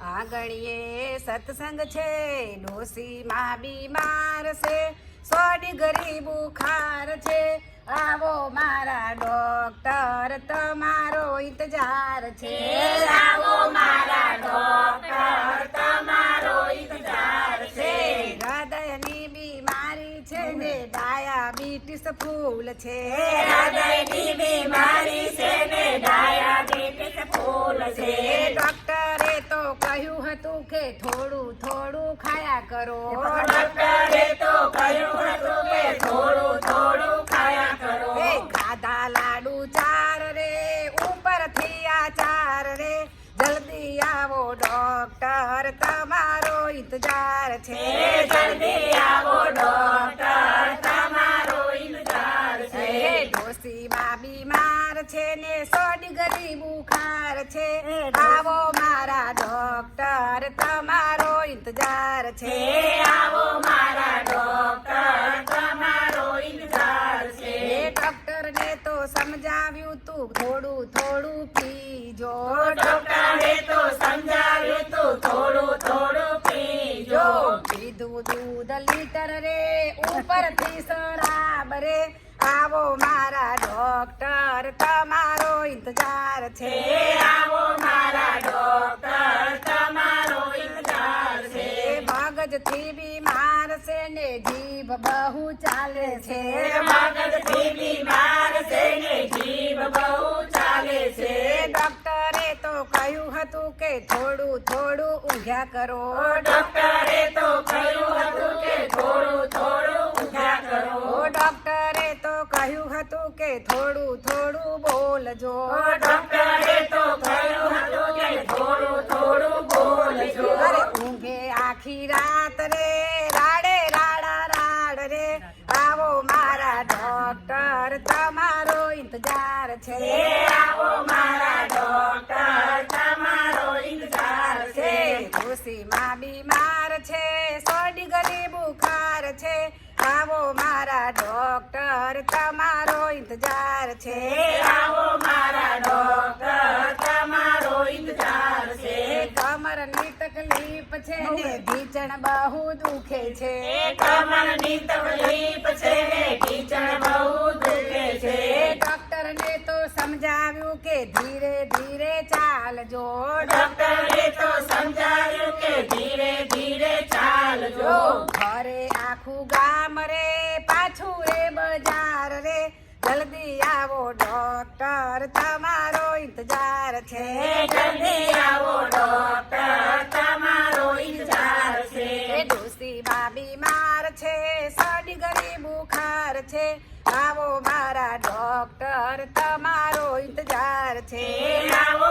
આંગણીએ સત્સંગ છે, ડોસીમાં બીમાર છે, સોડી ગરીબ બુખાર છે. આવો મારા ડોક્ટર, તમારો ઇંતજાર છે. આવો મારા ડોક્ટર ડાયાબિટીસ ફૂલ છે. હૃદયની બીમારી છે ને ડાયાબિટીસ ફૂલ છે. ડોક્ટરે તો કહ્યું હતું કે થોડું થોડું ખાયા કરો. ડોક્ટરે તો કહ્યું હતું કે થોડું થોડું ખાયા કરો. ખાધા લાડુ ચાર રે ઉપરથી ચાર રે. જલ્દી આવો ડોક્ટર તમારો ઇંતજાર છે. જલ્દી આવો ડોક્ટર તમારો ઇંતજાર છે ડોસીમાં બીમાર છે ને સોડી ગરી બુખાર છે. આવો મારા ડોક્ટર તમારો ઇંતજાર છે. આવો મારા ડોક્ટર તમારો ઇંતજાર છે. ડોક્ટર ને તો સમજાવ્યું તું થોડું થોડું પીજો ડોક્ટરે તો સમજાવ્યું તું થોડું થોડું પીજો પીધું દૂધ લીટર રે ઉપરથી શરાબ રે. આવો મારા ડોક્ટર તમારો ઇંતજાર છે. આવો મારા ડોક્ટર તમારો ઇંતજાર છે. મગજથી બીમાર છે ને જીભ બહુ ચાલે છે. મગજથી બીમાર છે ને જીભ બહુ ચાલે છે. ડોક્ટરે તો કહ્યું હતું કે થોડું થોડું ઊંઘ્યા કરો. ડોક્ટરે તો કહ્યું હતું કે થોડું થોડું હતું કે થોડું થોડું બોલજો. ડોક્ટરે તો કહ્યું હતું કે થોડું થોડું બોલજો. અરે ઊંઘે આખી રાત રે રાડે રાડા રાડ રે. આવો મારા ડોક્ટર તમારો ઇંતજાર છે. આવો મારા ડોક્ટર તમારો ઇંતજાર છે. ખુશીમાં બીમાર છે સોડી ગલી બુખાર છે. આવો મારા ડોક્ટર તમારો ઇંતજાર છે. આવો મારા ડોક્ટર તમારો ઇંતજાર છે. કમરની તકલીફ છે ને ઢીચણ બહુ દુખે છે. કમરની તકલીફ છે ને ઢીચણ બહુ દુખે છે. ડોક્ટર ને તો સમજાવ્યું કે ધીરે ધીરે ચાલજો ડોક્ટરે તો સમજાવ્યું કે ધીરે ધીરે ચાલજો ઘરે આખું ગામ રે જલ્દી આવો ડોક્ટર તમારો ઇંતજાર છે. જલ્દી આવો ડોક્ટર તમારો ઇંતજાર છે. ડોસીમાં બીમાર છે સડી ગરી બુખાર છે. આવો મારા ડોક્ટર તમારો ઇંતજાર છે. આવો